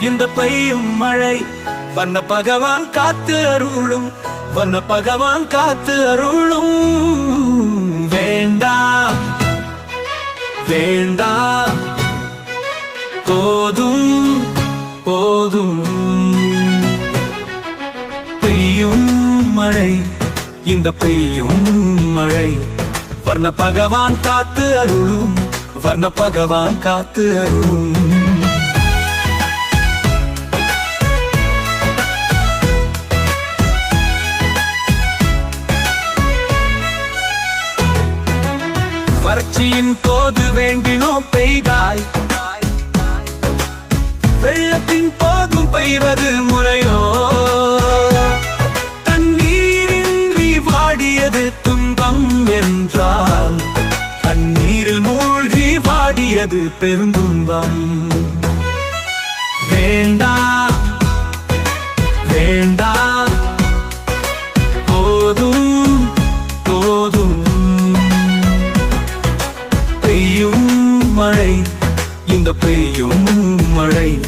இந்த பெய்யும் மழை வண்ண பகவான் காத்து அருளும் வண்ண பகவான் காத்து அருளும். வேண்டாம் வேண்டாம் போதும் போதும். பெய்யும் மழை இந்த பெய்யும் மழை வர்ண பகவான் காத்து அருளும் வர்ண பகவான் காத்து அருளும். வறட்சியின் போது வேண்டினோம் பெய்தாய். வெள்ளத்தின் போதும் பெய்வது முறையோ தண்ணீரின்றி வாடியது துன்பம் என்றால் தண்ணீரில் மூழ்கி வாடியது பெருந்துன்பம். வேண்டாம் வேண்டாம் இந்த பெய்யும் மழை.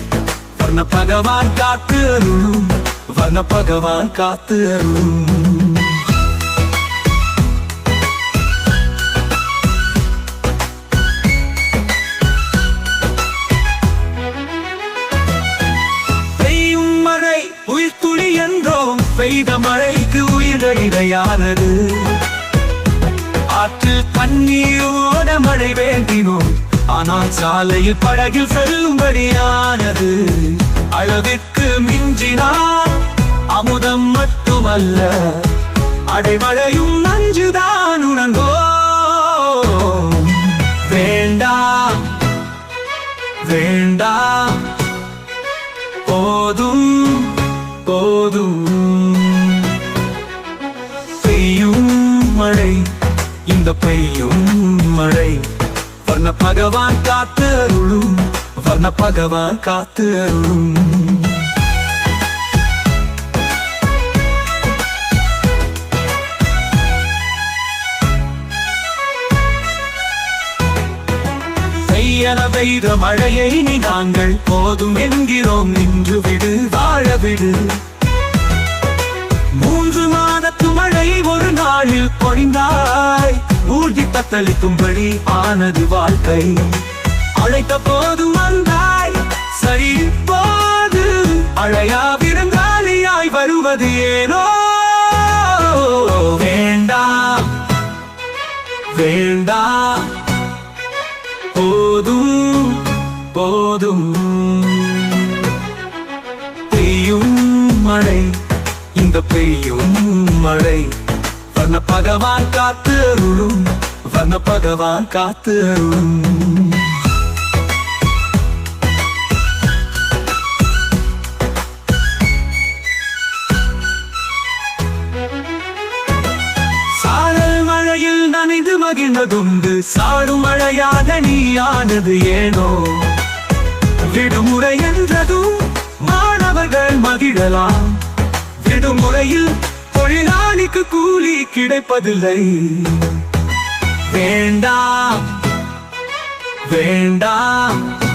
வர்ண பகவான் காத்து அருளும் வர்ண பகவான் காத்து அருளும். பெய்யும் மழை உயிர் துளி என்றோம். பெய்த மழைக்கு உயிர் இடையானது ஆற்றில் தண்ணீரோட மழை வேண்டினோம். ஆனால் சாலையில் படகில் செல்லும்படியானது. அளவிற்கு மிஞ்சினால் அமுதம் மட்டுமல்ல அடைமழையும் நஞ்சுதான் உணர்ந்தோ வேண்டாம் வேண்டாம் போதும் போதும். பெய்யும் மழை இந்த பெய்யும் மழை. வர்ண பகவான் காத்து அருளும் வர்ண பகவான் காத்து அருளும் பெய்யன பெய்த மழையை நீ நாங்கள் போதும் என்கிறோம் நின்று விடு வாழ விடு மூன்று மாதத்து மழை ஒரு நாளில் பொழிந்தார் மூழ்கி தத்தளிக்கும்படி ஆனது வாழ்க்கை. அழைத்த போதும் வந்தாய் சரி போது. அழையா விருந்தாளியாய் வருவது ஏனோ? வேண்டாம் வேண்டாம். போதும் போதும். பெய்யும் மழை இந்த பெய்யும் மழை. பகவான் காத்து அருளும். பகவான் காத்து அருளும். சாரல் மழையில் நனைந்து மகிழ்ந்ததுண்டு. சாடும் மழையாக நீயானது ஏனோ? விடுமுறை என்றதும் மாணவர்கள் மகிழலாம். விடுமுறையில் தொழிலாளிக்கு கூலி கிடைப்பதில்லை. வேண்டாம் வேண்டாம்.